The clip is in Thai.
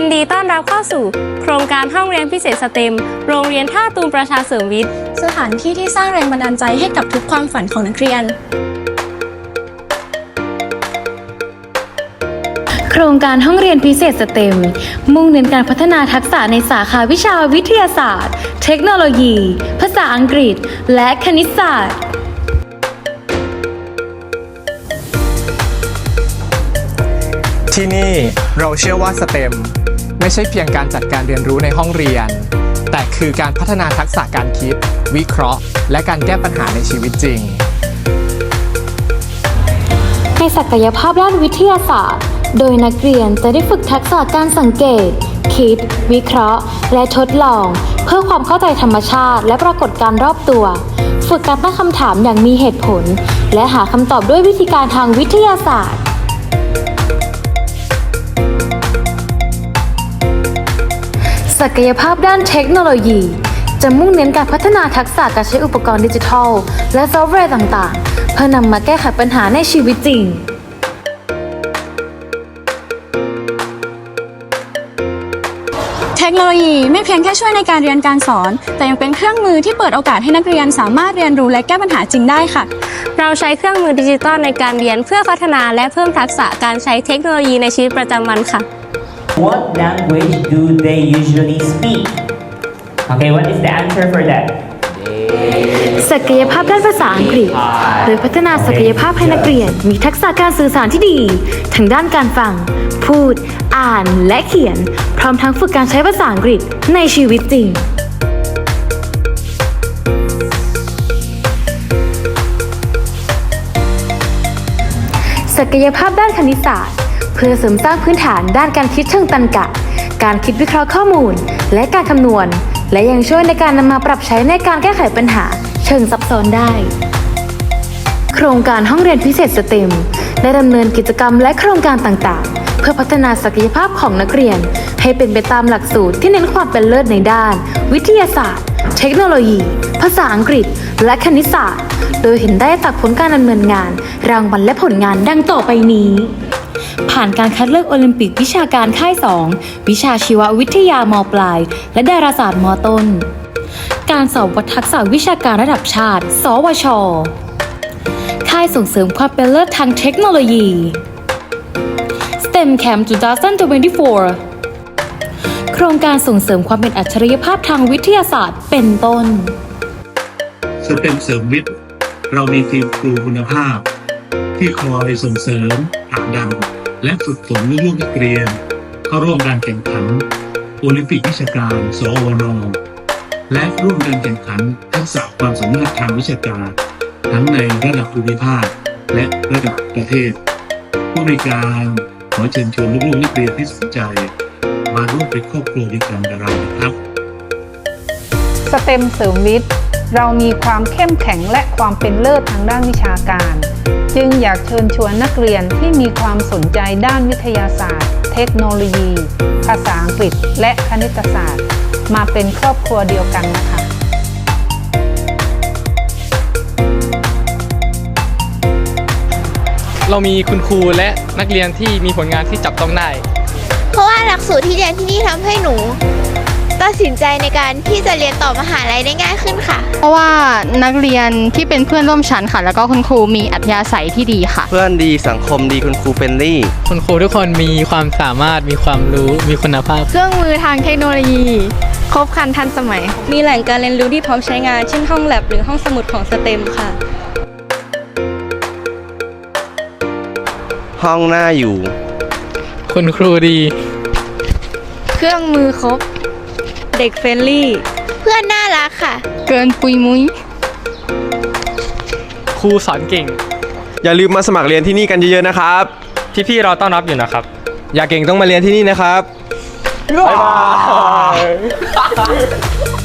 ยินดีต้อนรับเข้าสู่ โครงการห้องเรียนพิเศษสเต็ม โรงเรียนท่าตูมประชาเสริมวิทย์ สถานที่ที่สร้างแรงบันดาลใจให้กับทุกความฝันของนักเรียน โครงการห้องเรียนพิเศษสเต็ม มุ่งเน้นการพัฒนาทักษะในสาขาวิชาวิทยาศาสตร์ เทคโนโลยี ภาษาอังกฤษ และคณิตศาสตร์ที่นี่เราเชื่อว่าสเต็ม ไม่ใช่เพียงการจัดการเรียนรู้ในห้องเรียน แต่คือการพัฒนาทักษะการคิด วิเคราะห์ และการแก้ปัญหาในชีวิตจริงให้ศักยภาพด้านวิทยาศาสตร์ โดยนักเรียนจะได้ฝึกทักษะการสังเกต คิด วิเคราะห์ และทดลอง เพื่อความเข้าใจธรรมชาติ และปรากฏการณ์รอบตัว ฝึกการตั้งคำถามอย่างมีเหตุผล และหาคำตอบด้วยวิธีการทางวิทยาศาสตร์ ศักยภาพด้านเทคโนโลยี จะมุ่งเน้นการพัฒนาทักษะการใช้อุปกรณ์ดิจิทัล และซอฟต์แวร์ต่างๆ เพื่อนำมาแก้ไขปัญหาในชีวิตจริง เทคโนโลยีไม่เพียงแค่ช่วยในการเรียนการสอน แต่ยังเป็นเครื่องมือที่เปิดโอกาสให้นักเรียนสามารถเรียนรู้และแก้ปัญหาจริงได้ค่ะ เราใช้เครื่องมือดิจิตอลในการเรียนเพื่อพัฒนาและเพิ่มทักษะการใช้เทคโนโลยีในชีวิตประจำวันค่ะ What language do they usually speak? Okay, what is the answer for that? ศักยภาพด้านภาษาอังกฤษ โดยพัฒนาศักยภาพให้นักเรียน มีทักษะการสื่อสารที่ดี ทั้งด้านการฟัง พูด อ่านและเขียน พร้อมทั้งฝึกการใช้ภาษาอังกฤษในชีวิตจริง ศักยภาพด้านคณิตศาสตร์ เพื่อเสริมสร้างพื้นฐานด้านการคิดเชิงตรรกะ การคิดวิเคราะห์ข้อมูล และการคำนวณ และยังช่วยในการนำมาปรับใช้ในการแก้ไขปัญหา เชิงซับซ้อนได้ โครงการห้องเรียนพิเศษสเต็มได้ดำเนินกิจกรรมและโครงการต่างๆ เพื่อพัฒนาศักยภาพของนักเรียน ให้เป็นไปตามหลักสูตรที่เน้นความเป็นเลิศในด้าน วิทยาศาสตร์ เทคโนโลยี ภาษาอังกฤษ และคณิตศาสตร์ โดยเห็นได้จากผลการดำเนินงาน รางวัลและผลงานดังต่อไปนี้ ผ่านการคัดเลือกโอลิมปิกวิชาการค่าย 2 วิชาชีววิทยามปลาย และดาราศาสตร์มต้น การสอบวัดทักษะวิชาการระดับชาติ สวช ค่ายส่งเสริมความเป็นเลิศทางเทคโนโลยี STEM Camp 2024 โครงการส่งเสริมความเป็นอัจฉริยภาพทางวิทยาศาสตร์เป็นต้นสเต็มเสริมวิทย์ เรามีทีมครูคุณภาพ ที่คอยส่งเสริมผลักดัน และฝึกฝนลูกนักเรียน เข้าร่วมการแข่งขัน โอลิมปิกวิชาการสอวนและร่วมการแข่งขันทักษะความสามารถทางวิชาการ ทั้งในระดับภูมิภาค และระดับประเทศ ผู้ในการขอเชิญชวนลูกๆนักเรียนที่สนใจ มาร่วมเป็นครอบครัวเดียวกันกับเรานะครับ สเต็มเสริมวิทย์ เรามีความเข้มแข็งและความเป็นเลิศทางด้านวิชาการ จึงอยากเชิญชวนนักเรียนที่มีความสนใจด้านวิทยาศาสตร์ เทคโนโลยี ภาษาอังกฤษ และคณิตศาสตร์ มาเป็นครอบครัวเดียวกันนะคะเรามีคุณครูและนักเรียนที่มีผลงานที่จับต้องได้ เพราะว่าหลักสูตรที่เรียนที่นี่ทำให้หนู ตัดสินใจในการที่จะเรียนต่อมหาลัยได้ง่ายขึ้นค่ะ เพราะว่านักเรียนที่เป็นเพื่อนร่วมชั้นค่ะ แล้วก็คุณครูมีอัธยาศัยที่ดีค่ะ เพื่อนดีสังคมดีคุณครูเป็นลี่ คุณครูทุกคนมีความสามารถมีความรู้มีคุณภาพ เครื่องมือทางเทคโนโลยี ครบครันทันสมัย มีแหล่งการเรียนรู้ที่พร้อมใช้งาน เช่นห้องแลบหรือห้องสมุดของสเต็มค่ะห้องหน้าอยู่ คุณครูดี เครื่องมือครบ เด็กเฟรนลี่ เพื่อนน่ารักค่ะ เกินปุยมุ้ยครูสอนเก่ง อย่าลืมมาสมัครเรียนที่นี่กันเยอะๆนะครับ พี่ๆเราต้อนรับอยู่นะครับ อยากเก่งต้องมาเรียนที่นี่นะครับบ๊ายบาย